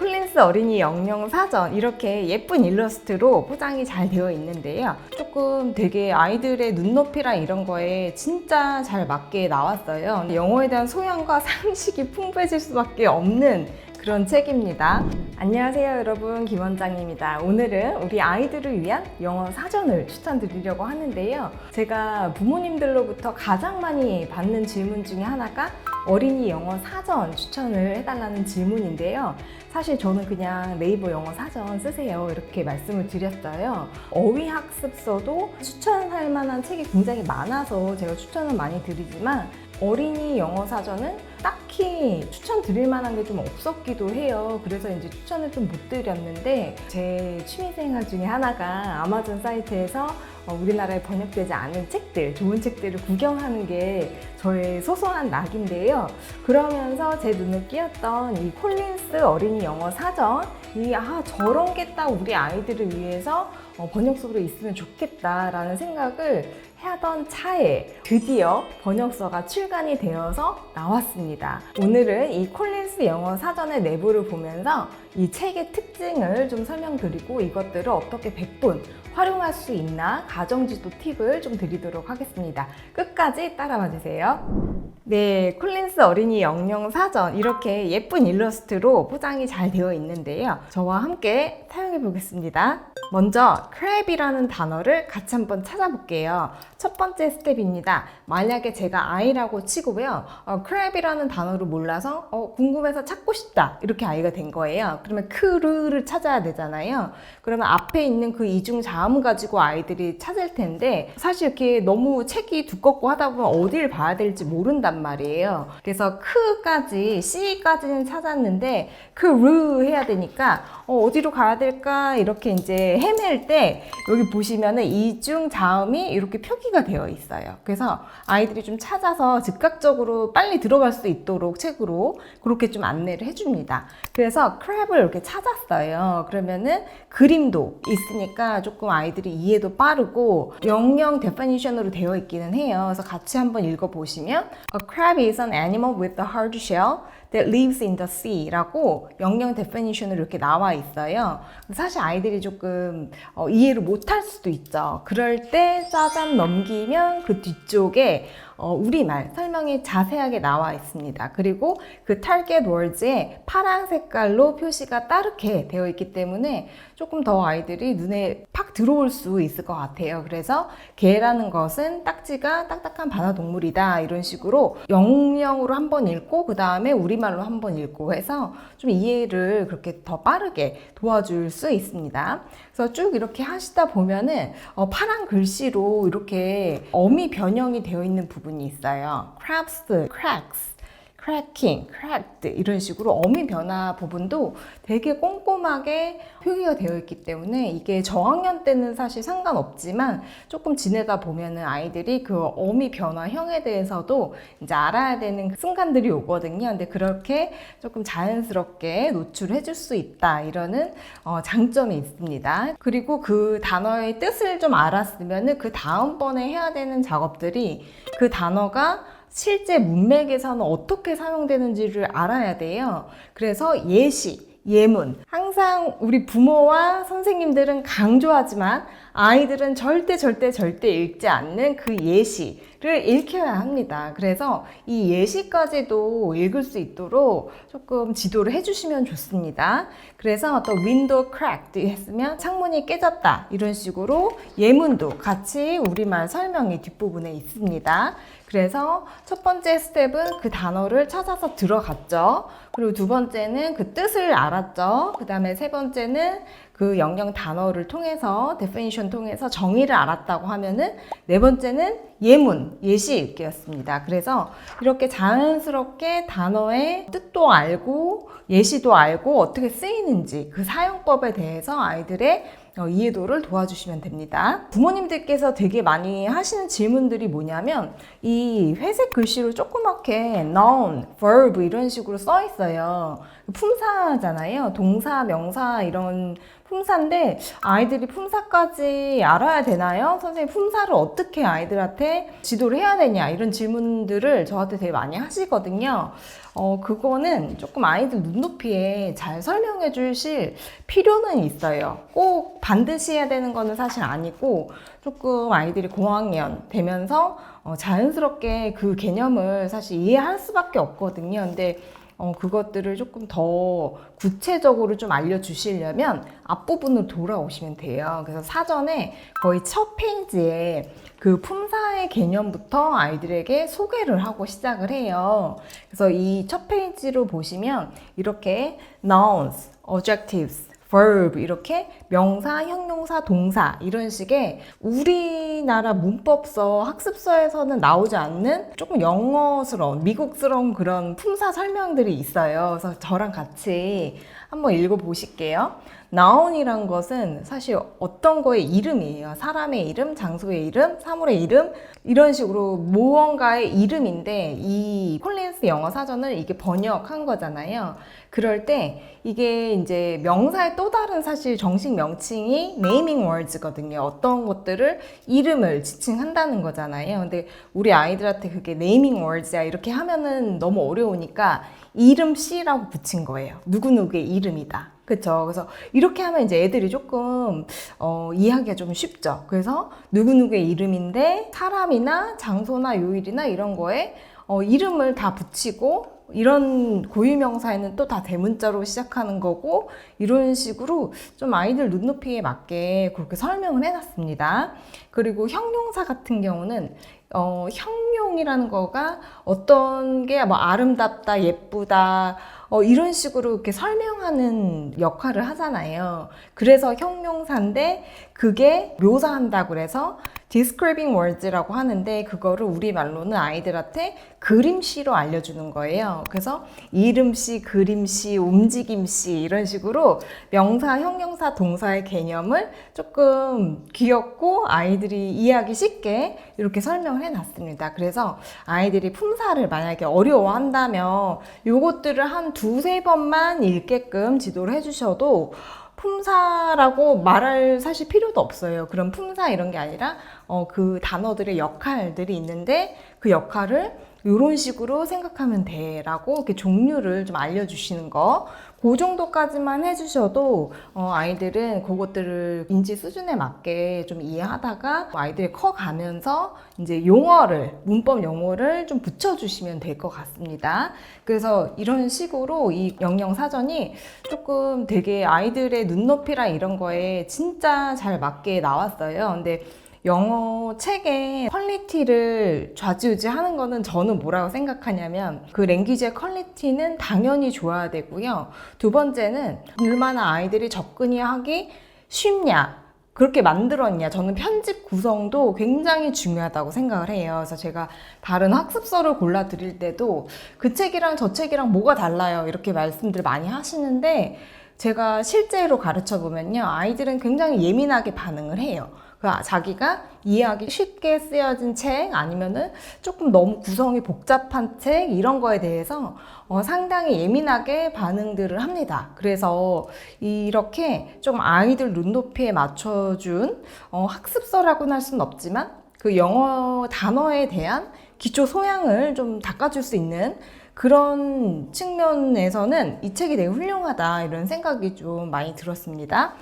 콜린스 어린이 영영 사전 이렇게 예쁜 일러스트로 포장이 잘 되어 있는데요. 조금 되게 아이들의 눈높이랑 이런 거에 진짜 잘 맞게 나왔어요. 영어에 대한 소양과 상식이 풍부해질 수밖에 없는 그런 책입니다. 안녕하세요, 여러분. 김원장입니다. 오늘은 우리 아이들을 위한 영어 사전을 추천드리려고 하는데요. 제가 부모님들로부터 가장 많이 받는 질문 중에 하나가 어린이 영어 사전 추천을 해달라는 질문인데요. 사실 저는 그냥 네이버 영어 사전 쓰세요. 이렇게 말씀을 드렸어요. 어휘 학습서도 추천할 만한 책이 굉장히 많아서 제가 추천을 많이 드리지만 어린이 영어 사전은 딱히 추천드릴 만한 게 좀 없었기도 해요. 그래서 이제 추천을 좀 못 드렸는데 제 취미생활 중에 하나가 아마존 사이트에서 어, 우리나라에 번역되지 않은 책들, 좋은 책들을 구경하는 게 저의 소소한 낙인데요. 그러면서 제 눈에 띄었던 이 콜린스 어린이 영어 사전, 이, 아, 저런 게 딱 우리 아이들을 위해서 어, 번역서로 있으면 좋겠다라는 생각을 하던 차에 드디어 번역서가 출간이 되어서 나왔습니다. 오늘은 이 콜린스 영어 사전의 내부를 보면서 이 책의 특징을 좀 설명드리고 이것들을 어떻게 100분 활용할 수 있나 가정지도 팁을 좀 드리도록 하겠습니다. 끝까지 따라와 주세요. 네, 콜린스 어린이 영영 사전 이렇게 예쁜 일러스트로 포장이 잘 되어 있는데요. 저와 함께 사용해 보겠습니다. 먼저 crab이라는 단어를 같이 한번 찾아볼게요. 첫 번째 스텝입니다. 만약에 제가 아이라고 치고요. 어, crab이라는 단어를 몰라서 어, 궁금해서 찾고 싶다. 이렇게 아이가 된 거예요. 그러면 크르를 찾아야 되잖아요. 그러면 앞에 있는 그 이중 자음 가지고 아이들이 찾을 텐데 사실 이렇게 너무 책이 두껍고 하다 보면 어딜 봐야 될지 모른단 말이에요. 그래서 크까지 C까지는 찾았는데 크르 해야 되니까 어, 어디로 가야 될까 이렇게 이제 헤맬 때 여기 보시면은 이중 자음이 이렇게 표기가 되어 있어요. 그래서 아이들이 좀 찾아서 즉각적으로 빨리 들어갈 수 있도록 책으로 그렇게 좀 안내를 해줍니다. 그래서 크랩을 이렇게 찾았어요. 그러면은 그림도 있으니까 조금 아이들이 이해도 빠르고 영영 데피니션으로 되어 있기는 해요. 그래서 같이 한번 읽어보시면 A crab is an animal with a hard shell that lives in the sea 라고 영영 데피니션으로 이렇게 나와 있어요. 사실 아이들이 조금 어, 이해를 못할 수도 있죠. 그럴 때 짜잔 넘기면 그 뒤쪽에 어, 우리말 설명이 자세하게 나와 있습니다. 그리고 그 타겟 월즈에 파란 색깔로 표시가 따르게 되어 있기 때문에 조금 더 아이들이 눈에 팍 들어올 수 있을 것 같아요. 그래서 개라는 것은 딱지가 딱딱한 바다 동물이다 이런 식으로 영영으로 한번 읽고 그 다음에 우리 말로 한번 읽고 해서 좀 이해를 그렇게 더 빠르게 도와줄 수 있습니다. 그래서 쭉 이렇게 하시다 보면은 어, 파란 글씨로 이렇게 어미 변형이 되어 있는 부분이 있어요. crabs, cracks. Cracking, cracked 이런 식으로 어미 변화 부분도 되게 꼼꼼하게 표기가 되어 있기 때문에 이게 저학년 때는 사실 상관없지만 조금 지내다 보면은 아이들이 그 어미 변화형에 대해서도 이제 알아야 되는 순간들이 오거든요. 근데 그렇게 조금 자연스럽게 노출해 줄 수 있다 이러는 어, 장점이 있습니다. 그리고 그 단어의 뜻을 좀 알았으면은 그 다음번에 해야 되는 작업들이 그 단어가 실제 문맥에서는 어떻게 사용되는지를 알아야 돼요. 그래서 예시, 예문. 항상 우리 부모와 선생님들은 강조하지만 아이들은 절대 절대 절대 읽지 않는 그 예시 를 읽혀야 합니다. 그래서 이 예시까지도 읽을 수 있도록 조금 지도를 해주시면 좋습니다. 그래서 또 window cracked 했으면 창문이 깨졌다 이런 식으로 예문도 같이 우리말 설명이 뒷부분에 있습니다. 그래서 첫 번째 스텝은 그 단어를 찾아서 들어갔죠. 그리고 두 번째는 그 뜻을 알았죠. 그 다음에 세 번째는 그 영영 단어를 통해서 데피니션 통해서 정의를 알았다고 하면은 네 번째는 예문, 예시 읽기였습니다. 그래서 이렇게 자연스럽게 단어의 뜻도 알고 예시도 알고 어떻게 쓰이는지 그 사용법에 대해서 아이들의 어, 이해도를 도와주시면 됩니다. 부모님들께서 되게 많이 하시는 질문들이 뭐냐면 이 회색 글씨로 조그맣게 noun, verb 이런 식으로 써 있어요. 품사잖아요. 동사, 명사 이런 품사인데 아이들이 품사까지 알아야 되나요? 선생님 품사를 어떻게 아이들한테 지도를 해야 되냐 이런 질문들을 저한테 되게 많이 하시거든요. 어, 그거는 조금 아이들 눈높이에 잘 설명해 주실 필요는 있어요. 꼭 반드시 해야 되는 거는 사실 아니고 조금 아이들이 고학년 되면서 어, 자연스럽게 그 개념을 사실 이해할 수밖에 없거든요. 근데 어, 그것들을 조금 더 구체적으로 좀 알려주시려면 앞부분으로 돌아오시면 돼요. 그래서 사전에 거의 첫 페이지에 그 품사의 개념부터 아이들에게 소개를 하고 시작을 해요. 그래서 이 첫 페이지로 보시면 이렇게 nouns, adjectives, verb 이렇게 명사, 형용사, 동사 이런 식의 우리나라 문법서 학습서에서는 나오지 않는 조금 영어스러운 미국스러운 그런 품사 설명들이 있어요. 그래서 저랑 같이 한번 읽어 보실게요. 나온이란 것은 사실 어떤 거의 이름이에요. 사람의 이름, 장소의 이름, 사물의 이름 이런 식으로 무언가의 이름인데 이 콜린스 영어 사전을 이게 번역한 거잖아요. 그럴 때 이게 이제 명사의 또 다른 사실 정식 명칭이 네이밍 월즈거든요. 어떤 것들을 이름을 지칭한다는 거잖아요. 근데 우리 아이들한테 그게 네이밍 월즈야 이렇게 하면은 너무 어려우니까 이름 씨라고 붙인 거예요. 누구누구의 이름이다. 그쵸. 그래서 이렇게 하면 이제 애들이 조금, 어, 이해하기가 좀 쉽죠. 그래서 누구누구의 이름인데 사람이나 장소나 요일이나 이런 거에 어, 이름을 다 붙이고 이런 고유명사에는 또 다 대문자로 시작하는 거고 이런 식으로 좀 아이들 눈높이에 맞게 그렇게 설명을 해놨습니다. 그리고 형용사 같은 경우는 어, 형용이라는 거가 어떤 게 뭐 아름답다, 예쁘다, 어, 이런 식으로 이렇게 설명하는 역할을 하잖아요. 그래서 형용사인데 그게 묘사한다고 그래서 describing words라고 하는데 그거를 우리말로는 아이들한테 그림시로 알려주는 거예요. 그래서 이름시, 그림시, 움직임시 이런 식으로 명사, 형용사, 동사의 개념을 조금 귀엽고 아이들이 이해하기 쉽게 이렇게 설명을 해놨습니다. 그래서 아이들이 품사를 만약에 어려워한다면 요것들을 한 두세 번만 읽게끔 지도를 해주셔도 품사라고 말할 사실 필요도 없어요. 그런 품사 이런 게 아니라 어, 그 단어들의 역할들이 있는데 그 역할을 이런 식으로 생각하면 돼라고 이렇게 종류를 좀 알려주시는 거. 그 정도까지만 해주셔도 어, 아이들은 그것들을 인지 수준에 맞게 좀 이해하다가 아이들이 커가면서 이제 용어를 문법 용어를 좀 붙여주시면 될 것 같습니다. 그래서 이런 식으로 이 영영 사전이 조금 되게 아이들의 눈높이랑 이런 거에 진짜 잘 맞게 나왔어요. 근데 영어 책의 퀄리티를 좌지우지하는 거는 저는 뭐라고 생각하냐면 그 랭귀지의 퀄리티는 당연히 좋아야 되고요. 두 번째는 얼마나 아이들이 접근이 하기 쉽냐. 그렇게 만들었냐. 저는 편집 구성도 굉장히 중요하다고 생각을 해요. 그래서 제가 다른 학습서를 골라 드릴 때도 그 책이랑 저 책이랑 뭐가 달라요. 이렇게 말씀들 많이 하시는데 제가 실제로 가르쳐 보면요. 아이들은 굉장히 예민하게 반응을 해요. 그 자기가 이해하기 쉽게 쓰여진 책 아니면은 조금 너무 구성이 복잡한 책 이런 거에 대해서 어, 상당히 예민하게 반응들을 합니다. 그래서 이렇게 좀 아이들 눈높이에 맞춰준 어, 학습서라고는 할 수는 없지만 그 영어 단어에 대한 기초 소양을 좀 닦아줄 수 있는 그런 측면에서는 이 책이 되게 훌륭하다 이런 생각이 좀 많이 들었습니다.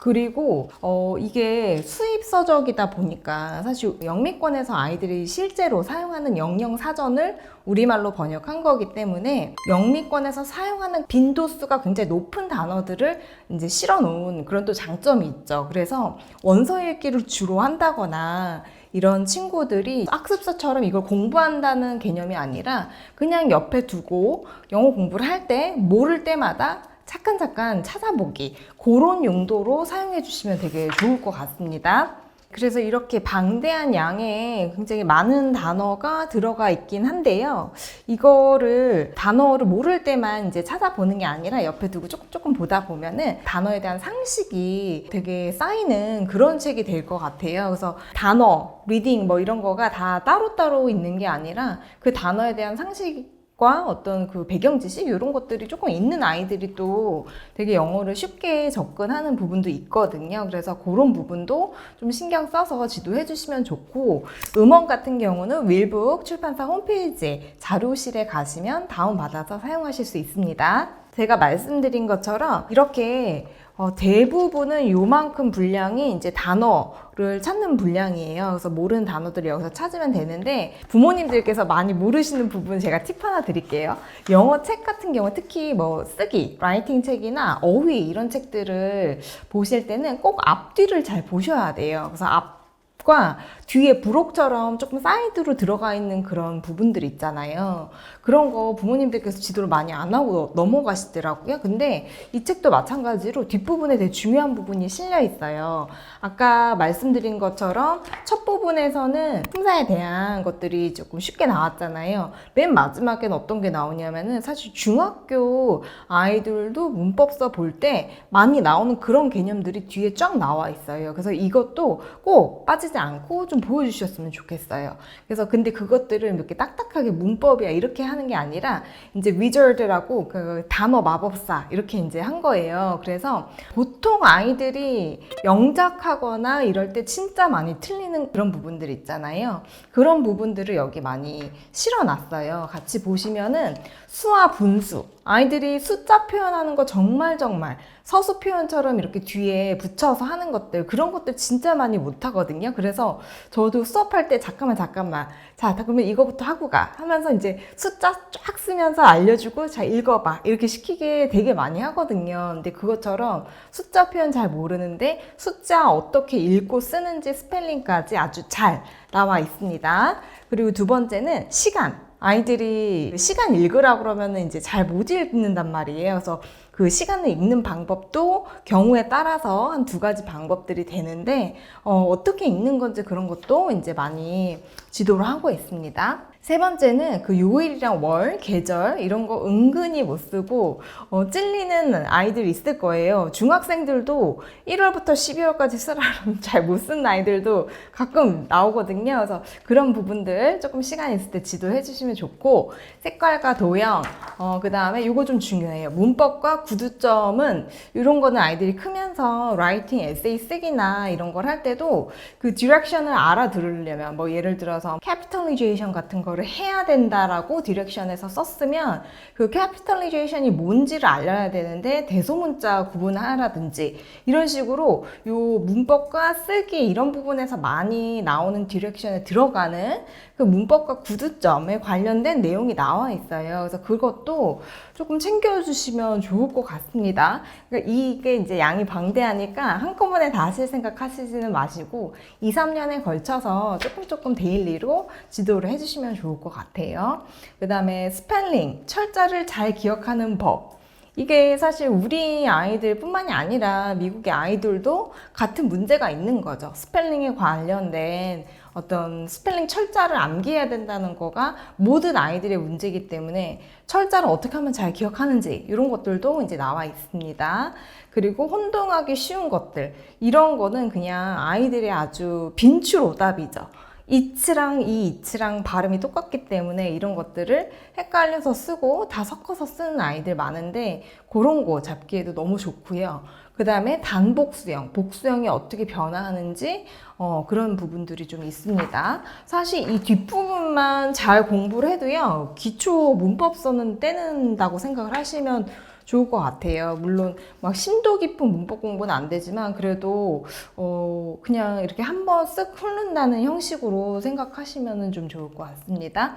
그리고 어 이게 수입 서적이다 보니까 사실 영미권에서 아이들이 실제로 사용하는 영영 사전을 우리말로 번역한 거기 때문에 영미권에서 사용하는 빈도수가 굉장히 높은 단어들을 이제 실어 놓은 그런 또 장점이 있죠. 그래서 원서 읽기를 주로 한다거나 이런 친구들이 학습서처럼 이걸 공부한다는 개념이 아니라 그냥 옆에 두고 영어 공부를 할 때 모를 때마다 잠깐 잠깐 찾아보기 그런 용도로 사용해 주시면 되게 좋을 것 같습니다. 그래서 이렇게 방대한 양의 굉장히 많은 단어가 들어가 있긴 한데요. 이거를 단어를 모를 때만 이제 찾아보는 게 아니라 옆에 두고 조금 조금 보다 보면은 단어에 대한 상식이 되게 쌓이는 그런 책이 될 것 같아요. 그래서 단어, 리딩 뭐 이런 거가 다 따로따로 있는 게 아니라 그 단어에 대한 상식 과 어떤 그 배경 지식 이런 것들이 조금 있는 아이들이 또 되게 영어를 쉽게 접근하는 부분도 있거든요. 그래서 그런 부분도 좀 신경 써서 지도해 주시면 좋고 음원 같은 경우는 윌북 출판사 홈페이지 자료실에 가시면 다운받아서 사용하실 수 있습니다. 제가 말씀드린 것처럼 이렇게 어, 대부분은 요만큼 분량이 이제 단어를 찾는 분량이에요. 그래서 모르는 단어들을 여기서 찾으면 되는데 부모님들께서 많이 모르시는 부분 제가 팁 하나 드릴게요. 영어 책 같은 경우 특히 뭐 쓰기, 라이팅 책이나 어휘 이런 책들을 보실 때는 꼭 앞뒤를 잘 보셔야 돼요. 그래서 앞과 뒤에 부록처럼 조금 사이드로 들어가 있는 그런 부분들 있잖아요. 그런 거 부모님들께서 지도를 많이 안 하고 넘어가시더라고요. 근데 이 책도 마찬가지로 뒷부분에 되게 중요한 부분이 실려 있어요. 아까 말씀드린 것처럼 첫 부분에서는 풍사에 대한 것들이 조금 쉽게 나왔잖아요. 맨 마지막엔 어떤 게 나오냐면은 사실 중학교 아이들도 문법서 볼 때 많이 나오는 그런 개념들이 뒤에 쫙 나와 있어요. 그래서 이것도 꼭 빠지지 않고 좀 보여주셨으면 좋겠어요. 그래서 근데 그것들을 이렇게 딱딱하게 문법이야 이렇게 하는 게 아니라 이제 위저드라고 그 단어 마법사 이렇게 이제 한 거예요. 그래서 보통 아이들이 영작하거나 이럴 때 진짜 많이 틀리는 그런 부분들 있잖아요. 그런 부분들을 여기 많이 실어놨어요. 같이 보시면은 수와 분수. 아이들이 숫자 표현하는 거 정말 정말 서수 표현처럼 이렇게 뒤에 붙여서 하는 것들 그런 것들 진짜 많이 못 하거든요. 그래서 저도 수업할 때 잠깐만 잠깐만 자 그러면 이거부터 하고 가 하면서 이제 숫자 쫙 쓰면서 알려주고 자 읽어봐 이렇게 시키게 되게 많이 하거든요. 근데 그것처럼 숫자 표현 잘 모르는데 숫자 어떻게 읽고 쓰는지 스펠링까지 아주 잘 나와 있습니다. 그리고 두 번째는 시간. 아이들이 시간 읽으라 그러면 이제 잘 못 읽는단 말이에요. 그래서 그 시간을 읽는 방법도 경우에 따라서 한 두 가지 방법들이 되는데 어, 떻게 읽는 건지 그런 것도 이제 많이 지도를 하고 있습니다. 세 번째는 그 요일이랑 월, 계절 이런 거 은근히 못 쓰고 어, 찔리는 아이들이 있을 거예요. 중학생들도 1월부터 12월까지 쓰라면 잘못 쓰는 아이들도 가끔 나오거든요. 그래서 그런 부분들 조금 시간 있을 때 지도해 주시면 좋고 색깔과 도형, 어, 그 다음에 이거 좀 중요해요. 문법과 구두점은 이런 거는 아이들이 크면서 라이팅, 에세이 쓰기나 이런 걸 할 때도 그 디렉션을 알아들으려면 뭐 예를 들어서 캐피탈리제이션 같은 거를 해야 된다라고 디렉션에서 썼으면 그 캐피탈리제이션이 뭔지를 알려야 되는데 대소문자 구분하라든지 이런 식으로 요 문법과 쓰기 이런 부분에서 많이 나오는 디렉션에 들어가는 그 문법과 구두점에 관련된 내용이 나와 있어요. 그래서 그것도 조금 챙겨주시면 좋을 것 같습니다. 그러니까 이게 이제 양이 방대하니까 한꺼번에 다 하실 생각 하시지는 마시고 2, 3년에 걸쳐서 조금 조금 데일리로 지도를 해주시면 좋을 것 같아요. 그 다음에 스펠링, 철자를 잘 기억하는 법. 이게 사실 우리 아이들 뿐만이 아니라 미국의 아이들도 같은 문제가 있는 거죠. 스펠링에 관련된 어떤 스펠링 철자를 암기해야 된다는 거가 모든 아이들의 문제이기 때문에 철자를 어떻게 하면 잘 기억하는지 이런 것들도 이제 나와 있습니다. 그리고 혼동하기 쉬운 것들 이런 거는 그냥 아이들의 아주 빈출 오답이죠. 이츠랑 이 이츠랑 발음이 똑같기 때문에 이런 것들을 헷갈려서 쓰고 다 섞어서 쓰는 아이들 많은데 그런 거 잡기에도 너무 좋고요. 그 다음에 단복수형, 복수형이 어떻게 변화하는지 어, 그런 부분들이 좀 있습니다. 사실 이 뒷부분만 잘 공부를 해도요, 기초 문법서는 떼는다고 생각을 하시면 좋을 것 같아요. 물론 막 심도 깊은 문법 공부는 안 되지만 그래도 어 그냥 이렇게 한번 쓱 흐른다는 형식으로 생각하시면 좀 좋을 것 같습니다.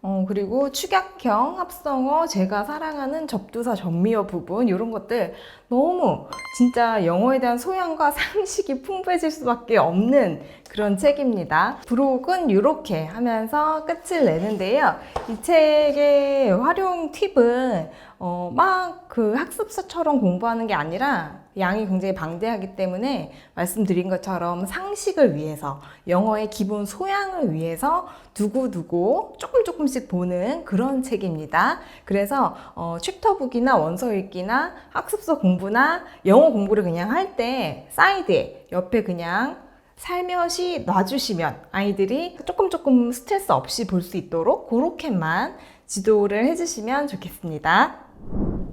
어, 그리고 축약형, 합성어, 제가 사랑하는 접두사, 전미어 부분, 이런 것들 너무 진짜 영어에 대한 소양과 상식이 풍부해질 수밖에 없는 그런 책입니다. 부록은 이렇게 하면서 끝을 내는데요. 이 책의 활용 팁은 어, 막 그 학습서처럼 공부하는 게 아니라 양이 굉장히 방대하기 때문에 말씀드린 것처럼 상식을 위해서 영어의 기본 소양을 위해서 두고두고 조금 조금씩 보는 그런 책입니다. 그래서 어, 챕터북이나 원서 읽기나 학습서 공부나 영어 공부를 그냥 할 때 사이드에 옆에 그냥 살며시 놔주시면 아이들이 조금 조금 스트레스 없이 볼 수 있도록 그렇게만 지도를 해주시면 좋겠습니다.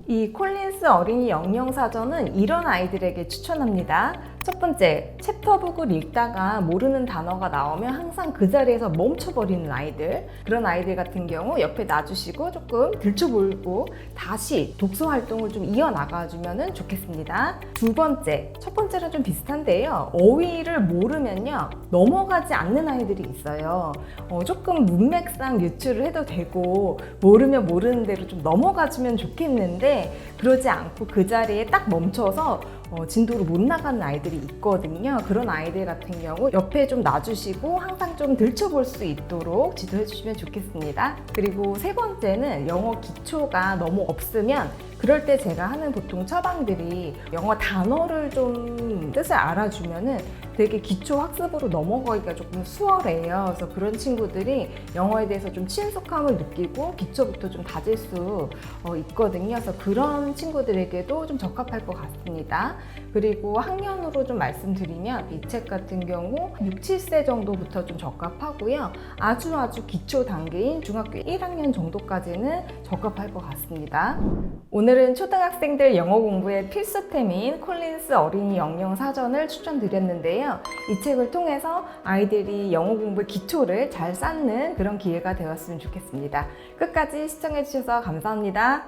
이 콜린스 어린이 영영 사전은 이런 아이들에게 추천합니다. 첫 번째, 챕터북을 읽다가 모르는 단어가 나오면 항상 그 자리에서 멈춰버리는 아이들. 그런 아이들 같은 경우 옆에 놔주시고 조금 들춰보고 다시 독서 활동을 좀 이어나가주면 좋겠습니다. 두 번째, 첫 번째랑 좀 비슷한데요. 어휘를 모르면요. 넘어가지 않는 아이들이 있어요. 어, 조금 문맥상 유출을 해도 되고 모르면 모르는 대로 좀 넘어가주면 좋겠는데 그러지 않고 그 자리에 딱 멈춰서 어, 진도를 못 나가는 아이들이 있거든요. 그런 아이들 같은 경우 옆에 좀 놔주시고 항상 좀 들춰볼 수 있도록 지도해 주시면 좋겠습니다. 그리고 세 번째는 영어 기초가 너무 없으면 그럴 때 제가 하는 보통 처방들이 영어 단어를 좀 뜻을 알아주면은 되게 기초 학습으로 넘어가기가 조금 수월해요. 그래서 그런 친구들이 영어에 대해서 좀 친숙함을 느끼고 기초부터 좀 다질 수 어, 있거든요. 그래서 그런 친구들에게도 좀 적합할 것 같습니다. 그리고 학년으로 좀 말씀드리면 이 책 같은 경우 6, 7세 정도부터 좀 적합하고요. 아주 아주 기초 단계인 중학교 1학년 정도까지는 적합할 것 같습니다. 오늘은 초등학생들 영어 공부의 필수템인 콜린스 어린이 영영 사전을 추천드렸는데요. 이 책을 통해서 아이들이 영어 공부의 기초를 잘 쌓는 그런 기회가 되었으면 좋겠습니다. 끝까지 시청해주셔서 감사합니다.